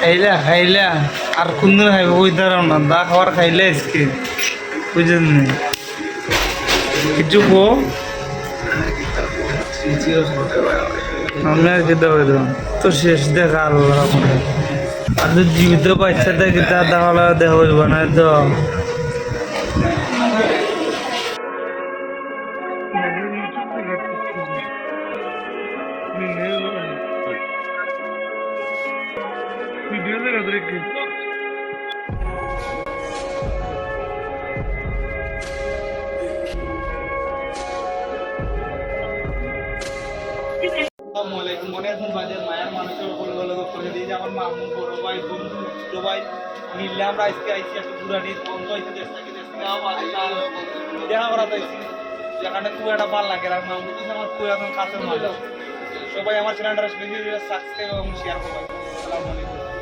খাইলা খাইলা। আর কোনদিন খাইব ধরাম না, দা খাবার খাইলে আজকে। বুঝলেন কিছু কো আমি আর খেতে পারি তো শেষ দেখা আল্লাহ আর তো জীবিত বাচ্চা দেখি তা দেখালে দেখা হইব না তো। আসসালামাইকুম মনে এখন বাজার মায়ের মানুষের আমার মামু, বড় ভাই বন্ধু ছোট ভাই মিললে আমরা আজকে আইসি একটা ঘুরানি বন্ধ হয়েছে দেশ থেকে দেশ থেকে। দেখা করা খুব একটা ভালো লাগে, আর মামু তো আমার খুব এখন কাছে সবাই আমার চ্যানেলটা সাবস্ক্রাইব এবং শেয়ার করবেন আসসালামু আলাইকুম